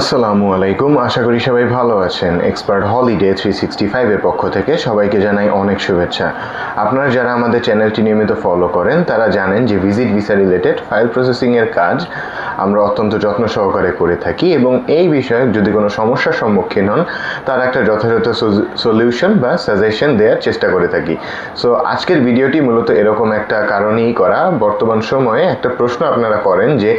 আসসালামু আলাইকুম। আশা করি সবাই ভালো আছেন। এক্সপার্ট হলিডে থ্রি সিক্সটি ফাইভের পক্ষ থেকে সবাইকে জানাই অনেক শুভেচ্ছা। আপনারা যারা আমাদের চ্যানেলটি নিয়মিত ফলো করেন, তারা জানেন যে ভিজিট ভিসা রিলেটেড ফাইল প্রসেসিংয়ের কাজ আমরা অত্যন্ত যত্ন সহকারে করে থাকি এবং এই বিষয়ে যদি কোনো সমস্যার সম্মুখীন হন, তার একটা যথাযথ সলিউশন বা সাজেশন দেওয়ার চেষ্টা করে থাকি। সো আজকের ভিডিওটি মূলত এরকম একটা কারণেই করা। বর্তমান সময়ে একটা প্রশ্ন আপনারা করেন যে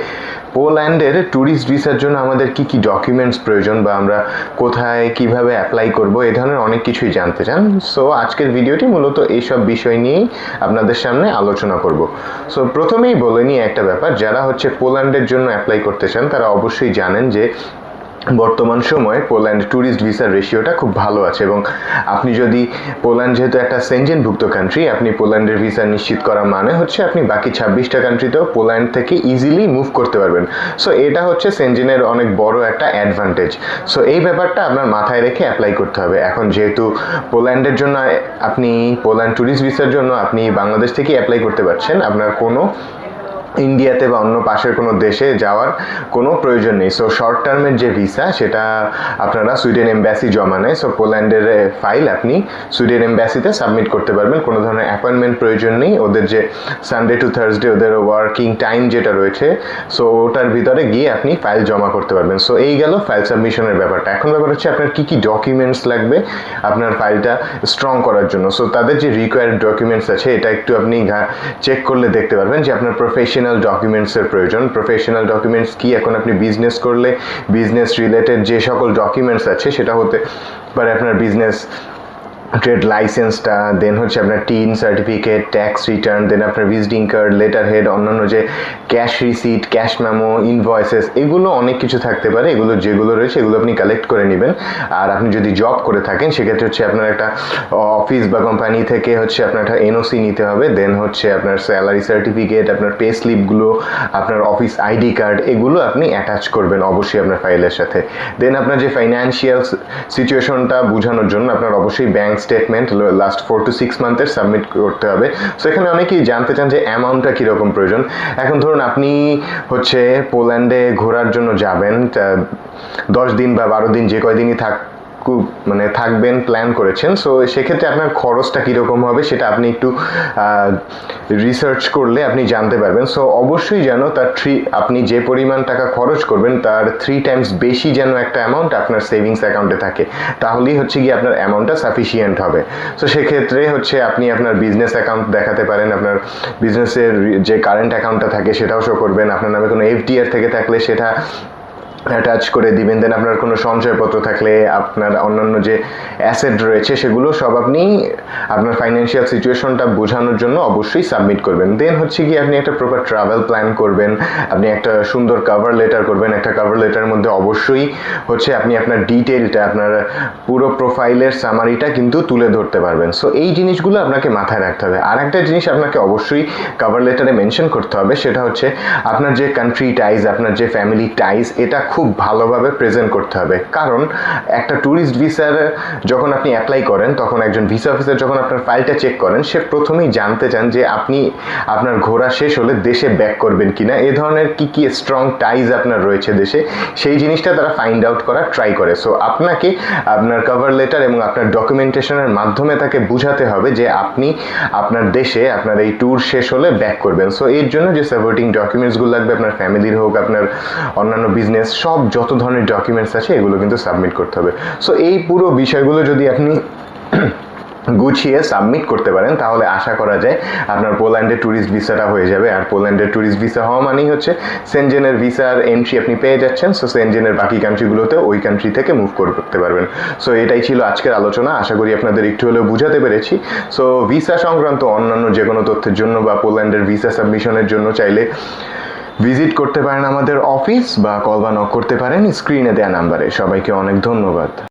পোল্যান্ডের ট্যুরিস্ট ভিসার জন্য আমাদের কি কি ডকুমেন্টস প্রয়োজন বা আমরা কোথায় কীভাবে অ্যাপ্লাই করব, এ ধরনের অনেক কিছুই জানতে চান। সো আজকের ভিডিওটি মূলত এইসব বিষয় নিয়েই আপনাদের সামনে আলোচনা করব। সো প্রথমেই বলে নিই একটা ব্যাপার, যারা হচ্ছে পোল্যান্ডের জন্য অ্যাপ্লাই করতে চান, তারা অবশ্যই জানেন যে বর্তমান সময়ে পোল্যান্ড ট্যুরিস্ট ভিসার রেশিওটা খুব ভালো আছে এবং আপনি যদি পোল্যান্ড যেহেতু একটা সেঞ্জেনভুক্ত কান্ট্রি আপনি পোল্যান্ডের ভিসা নিশ্চিত করা মানে হচ্ছে আপনি বাকি ছাব্বিশটা কান্ট্রিতেও পোল্যান্ড থেকে ইজিলি মুভ করতে পারবেন। সো এটা হচ্ছে সেঞ্জেনের অনেক বড় একটা অ্যাডভান্টেজ সো এই ব্যাপারটা আপনার মাথায় রেখে অ্যাপ্লাই করতে হবে। এখন যেহেতু পোল্যান্ডের জন্য আপনি, পোল্যান্ড ট্যুরিস্ট ভিসার জন্য আপনি বাংলাদেশ থেকে অ্যাপ্লাই করতে পারছেন, আপনার কোনো ইন্ডিয়াতে বা অন্য পাশের কোনো দেশে যাওয়ার কোনো প্রয়োজন নেই। সো শর্ট টার্মের যে ভিসা সেটা আপনারা সুইডেন এম্বাসি জমা নেয় সো পোল্যান্ডের ফাইল আপনি সুইডেন এম্বাসিতে সাবমিট করতে পারবেন। কোনো ধরনের অ্যাপয়েন্টমেন্ট প্রয়োজন নেই। ওদের যে সানডে টু থার্সডে ওদের ওয়ার্কিং টাইম যেটা রয়েছে সো ওটার ভিতরে গিয়ে আপনি ফাইল জমা করতে পারবেন। সো এই গেল ফাইল সাবমিশনের ব্যাপারটা। এখন ব্যাপার হচ্ছে আপনার কী কী ডকুমেন্টস লাগবে আপনার ফাইলটা স্ট্রং করার জন্য। সো তাদের যে রিকোয়ার্ড ডকুমেন্টস আছে, এটা একটু আপনি চেক করলে দেখতে পারবেন যে আপনার প্রফেশন প্রফেশনাল ডকুমেন্টসের প্রয়োজন। প্রফেশনাল ডকুমেন্টস কি? এখন আপনি বিজনেস করলে বিজনেস রিলেটেড যে সকল ডকুমেন্টস আছে, সেটা হতে পারে আপনার বিজনেস ট্রেড লাইসেন্সটা দেন হচ্ছে আপনার TIN certificate tax return then আপনার ভিজিটিং কার্ড লেটার হেড অন্যান্য যে cash receipt cash memo invoices এগুলো অনেক কিছু থাকতে পারে। এগুলো যেগুলো রয়েছে, এগুলো আপনি কালেক্ট করে নেবেন। আর আপনি যদি জব করে থাকেন, সেক্ষেত্রে হচ্ছে আপনার একটা অফিস বা কোম্পানি থেকে হচ্ছে আপনার একটা এনওসি নিতে হবে। দেন হচ্ছে আপনার স্যালারি সার্টিফিকেট আপনার পে স্লিপগুলো আপনার অফিস আইডি কার্ড এগুলো আপনি অ্যাটাচ করবেন অবশ্যই আপনার ফাইলের সাথে। দেন আপনার যে ফাইন্যান্সিয়াল সিচুয়েশনটা বোঝানোর জন্য আপনার অবশ্যই bank statement last four to six মান্থের submit করতে হবে। সো এখানে অনেকেই জানতে চান যে অ্যামাউন্টটা কীরকম প্রয়োজন। এখন ধরুন আপনি হচ্ছে পোল্যান্ডে ঘোরার জন্য যাবেন দশ দিন বা বারো দিন যে কয়দিনই থাক মানে থাকবেন প্ল্যান করেছেন। সো সেক্ষেত্রে আপনার খরচটা কীরকম হবে সেটা আপনি একটু রিসার্চ করলে আপনি জানতে পারবেন। সো অবশ্যই যেন তার থ্রি আপনি যে পরিমাণ টাকা খরচ করবেন, তার থ্রি টাইমস বেশি যেন একটা অ্যামাউন্ট আপনার সেভিংস অ্যাকাউন্টে থাকে। তাহলেই হচ্ছে কি আপনার অ্যামাউন্টটা সাফিসিয়েন্ট হবে। সো সেক্ষেত্রে হচ্ছে আপনি আপনার বিজনেস অ্যাকাউন্ট দেখাতে পারেন, আপনার বিজনেসের যে কারেন্ট অ্যাকাউন্টটা থাকে সেটাও শো করবেন। আপনার নামে কোনো এফডিআর থেকে থাকলে সেটা অ্যাটাচ করে দিবেন দেন আপনার কোনো সঞ্চয়পত্র থাকলে আপনার অন্যান্য যে অ্যাসেট রয়েছে সেগুলো সব আপনি আপনার ফাইন্যান্সিয়াল সিচুয়েশনটা বোঝানোর জন্য অবশ্যই সাবমিট করবেন। দেন হচ্ছে কি আপনি একটা প্রপার ট্রাভেল প্ল্যান করবেন, আপনি একটা সুন্দর কাভার লেটার করবেন, একটা কাভার লেটারের মধ্যে অবশ্যই হচ্ছে আপনি আপনার ডিটেলটা আপনার পুরো প্রোফাইলের সামারিটা কিন্তু তুলে ধরতে পারবেন। সো এই জিনিসগুলো আপনাকে মাথায় রাখতে হবে। আর একটা জিনিস আপনাকে অবশ্যই কাভার লেটারে মেনশন করতে হবে, সেটা হচ্ছে আপনার যে কান্ট্রি টাইজ আপনার যে ফ্যামিলি টাইজ এটা খুব ভালোভাবে প্রেজেন্ট করতে হবে। কারণ একটা ট্যুরিস্ট ভিসার যখন আপনি অ্যাপ্লাই করেন, তখন একজন ভিসা অফিসার যখন আপনার ফাইলটা চেক করেন, সে প্রথমেই জানতে চান যে আপনি আপনার ঘোরা শেষ হলে দেশে ব্যাক করবেন কি না এ ধরনের কি কি স্ট্রং টাইজ আপনার রয়েছে দেশে, সেই জিনিসটা তারা ফাইন্ড আউট করার ট্রাই করে। সো আপনাকে আপনার কভার লেটার এবং আপনার ডকুমেন্টেশনের মাধ্যমে তাকে বুঝাতে হবে যে আপনি আপনার দেশে আপনার এই ট্যুর শেষ হলে ব্যাক করবেন। সো এর জন্য যে সাপোর্টিং ডকুমেন্টসগুলো লাগবে, আপনার ফ্যামিলির হোক, আপনার অন্যান্য বিজনেস সব যত ধরনের ডকুমেন্টস আছে, এগুলো কিন্তু সাবমিট করতে হবে। সো এই পুরো বিষয়গুলো যদি আপনি গুছিয়ে সাবমিট করতে পারেন, তাহলে আশা করা যায় আপনার পোল্যান্ডের ট্যুরিস্ট ভিসাটা হয়ে যাবে। আর পোল্যান্ডের ট্যুরিস্ট ভিসা হওয়া মানেই হচ্ছে সেনজেনের ভিসার এন্ট্রি আপনি পেয়ে যাচ্ছেন। সো সেনজেনের বাকি কান্ট্রিগুলোতে ওই কান্ট্রি থেকে মুভ করতে পারবেন। সো এটাই ছিল আজকের আলোচনা। আশা করি আপনাদের একটু হলেও বুঝাতে পেরেছি। সো ভিসা সংক্রান্ত অন্যান্য যে কোনো তথ্যের জন্য বা পোল্যান্ডের ভিসা সাবমিশনের জন্য চাইলে ভিজিট করতে পারেন আমাদের অফিস বা কল বা নক করতে পারেন স্ক্রিনে দেওয়া নাম্বারে। সবাইকে অনেক ধন্যবাদ।